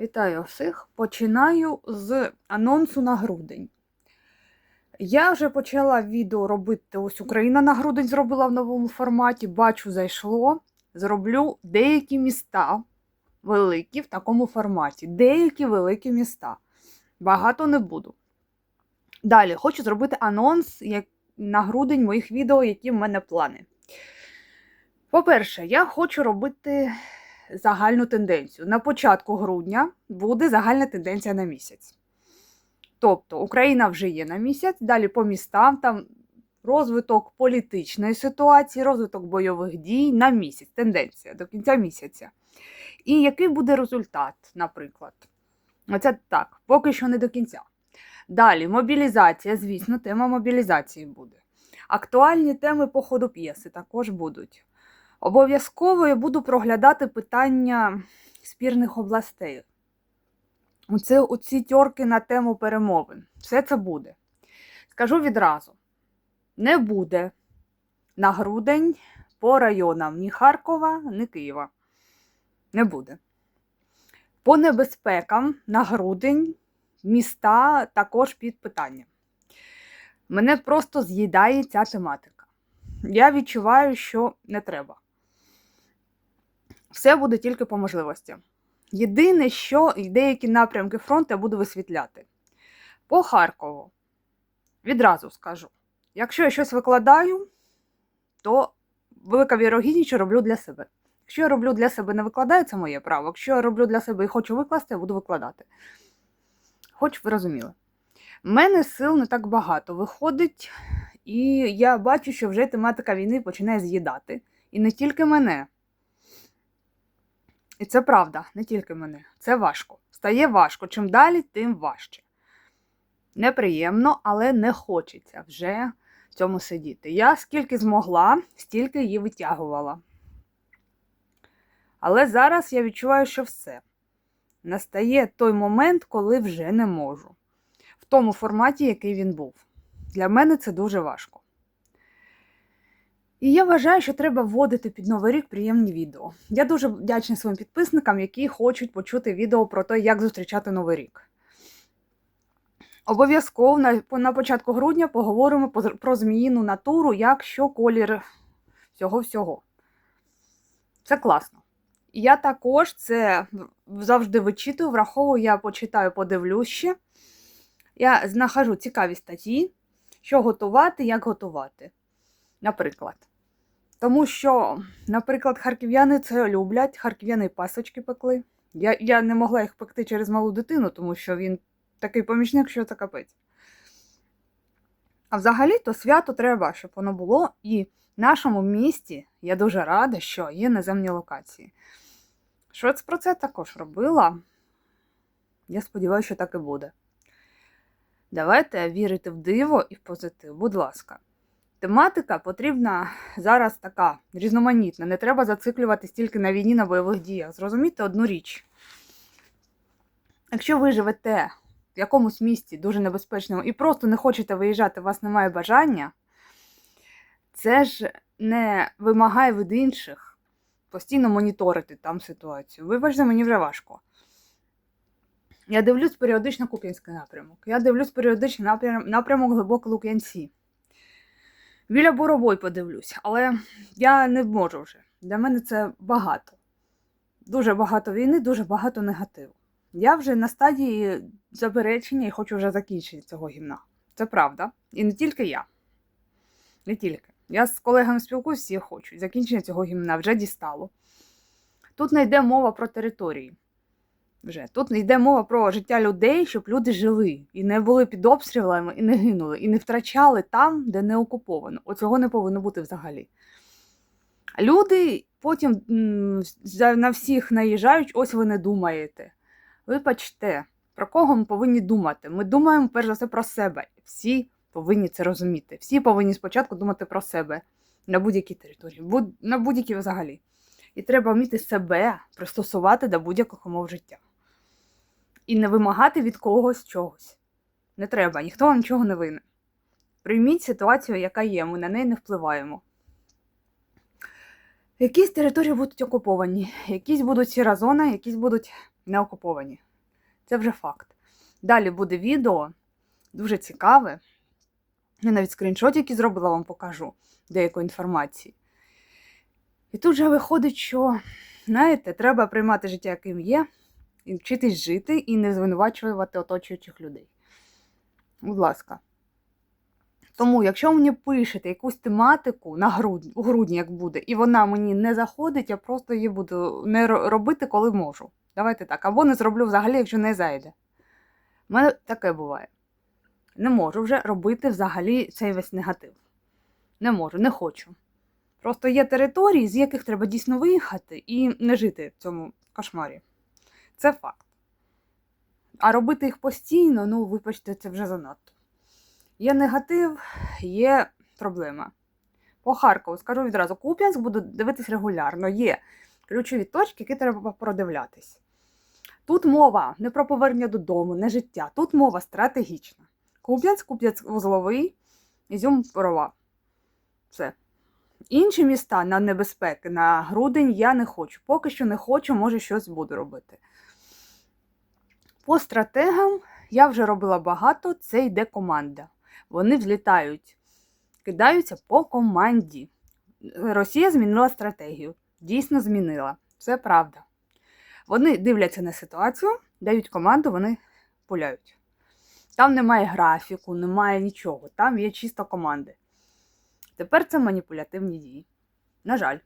Вітаю всіх! Починаю з анонсу на грудень. Я вже почала відео робити ось Україна на грудень зробила в новому форматі. Бачу, зайшло. Зроблю деякі міста великі в такому форматі. Деякі великі міста. Багато не буду. Далі хочу зробити анонс на грудень моїх відео, які в мене плани. По-перше, я хочу робити загальну тенденцію. На початку грудня буде загальна тенденція на місяць. Тобто Україна вже є на місяць, далі по містам там розвиток політичної ситуації, розвиток бойових дій на місяць, тенденція до кінця місяця. І який буде результат, наприклад? Оце так, поки що не до кінця. Далі, мобілізація, звісно, тема мобілізації буде. Актуальні теми по ходу п'єси також будуть. Обов'язково я буду проглядати питання спірних областей. Оце, оці тьорки на тему перемовин. Все це буде. Скажу відразу: не буде на грудень по районам ні Харкова, ні Києва. Не буде. По небезпекам на грудень міста також під питанням. Мене просто з'їдає ця тематика. Я відчуваю, що не треба. Все буде тільки по можливості. Єдине, що деякі напрямки фронту я буду висвітляти. По Харкову. Відразу скажу: якщо я щось викладаю, то велика вірогідність, що роблю для себе. Якщо я роблю для себе не викладаю, це моє право. Якщо я роблю для себе і хочу викласти, я буду викладати. Хоч ви розуміли. У мене сил не так багато виходить, і я бачу, що вже тематика війни починає з'їдати. І не тільки мене. І це правда, не тільки мене. Це важко. Стає важко. Чим далі, тим важче. Неприємно, але не хочеться вже в цьому сидіти. Я скільки змогла, стільки її витягувала. Але зараз я відчуваю, що все. Настає той момент, коли вже не можу. В тому форматі, який він був. Для мене це дуже важко. І я вважаю, що треба вводити під Новий рік приємні відео. Я дуже вдячна своїм підписникам, які хочуть почути відео про те, як зустрічати Новий рік. Обов'язково на, на початку грудня поговоримо про зміїну натуру, як що колір всього-всього. Це класно. Я також це завжди вичитую, враховую, я почитаю, подивлюсь ще. Я знаходжу цікаві статті, що готувати, як готувати. Наприклад. Тому що, наприклад, харків'яни це люблять, харків'яни пасочки пекли. Я я не могла їх пекти через малу дитину, тому що він такий помічник, що це капець. А взагалі-то свято треба, щоб воно було. І в нашому місті я дуже рада, що є наземні локації. Швець про це також робила. Я сподіваюся, що так і буде. Давайте вірити в диво і в позитив, будь ласка. Тематика потрібна зараз така різноманітна. Не треба зациклюватись тільки на війні на бойових діях. Зрозумійте одну річ. Якщо ви живете в якомусь місті дуже небезпечному і просто не хочете виїжджати, у вас немає бажання, це ж не вимагає від інших постійно моніторити там ситуацію. Вибачте, мені вже важко. Я дивлюсь періодично Куп'янський напрямок. Я дивлюсь періодично напрямок, глибоко Лук'янці. Біля Боровой подивлюсь, але я не можу вже. Для мене це багато. Дуже багато війни, дуже багато негативу. Я вже на стадії заперечення і хочу вже закінчити цього гімна. Це правда. І не тільки я. Не тільки. Я з колегами спілкуюся, всі хочуть. Закінчення цього гімна вже дістало. Тут не йде мова про території. Вже. Тут йде мова про життя людей, щоб люди жили і не були під обстрілами, і не гинули, і не втрачали там, де не окуповано. Оцього не повинно бути взагалі. Люди потім на всіх наїжджають, ось ви не думаєте. Вибачте, про кого ми повинні думати? Ми думаємо перш за все про себе. Всі повинні це розуміти. Всі повинні спочатку думати про себе на будь-якій території, на будь-якій взагалі. І треба вміти себе пристосувати до будь-яких умов життя і не вимагати від когось чогось. Не треба, ніхто вам нічого не винен. Прийміть ситуацію, яка є, ми на неї не впливаємо. Якісь території будуть окуповані, якісь будуть сіра зона, якісь будуть не окуповані. Це вже факт. Далі буде відео, дуже цікаве. Я навіть скріншотики зробила, вам покажу деяку інформацію. І тут же виходить, що, знаєте, треба приймати життя, яким є, і вчитись жити, і не звинувачувати оточуючих людей. Будь ласка. Тому, якщо мені пишете якусь тематику на грудні, у грудні, як буде, і вона мені не заходить, я просто її буду не робити, коли можу. Давайте так. Або не зроблю взагалі, якщо не зайде. У мене таке буває. Не можу вже робити взагалі цей весь негатив. Не можу, не хочу. Просто є території, з яких треба дійсно виїхати і не жити в цьому кошмарі. Це факт. А робити їх постійно, ну, вибачте, це вже занадто. Є негатив, є проблема. По Харкову скажу відразу, Куп'янськ буду дивитись регулярно. Є ключові точки, які треба продивлятись. Тут мова не про повернення додому, не життя. Тут мова стратегічна. Куп'янськ, Куп'янськ вузловий, Ізюм порова. Все. Інші міста на небезпеки, на грудень я не хочу. Поки що не хочу, може щось буду робити. По стратегам я вже робила багато, це йде команда. Вони взлітають, кидаються по команді. Росія змінила стратегію. Дійсно змінила. Це правда. Вони дивляться на ситуацію, дають команду, вони пуляють. Там немає графіку, немає нічого. Там є чисто команди. Тепер це маніпулятивні дії. На жаль.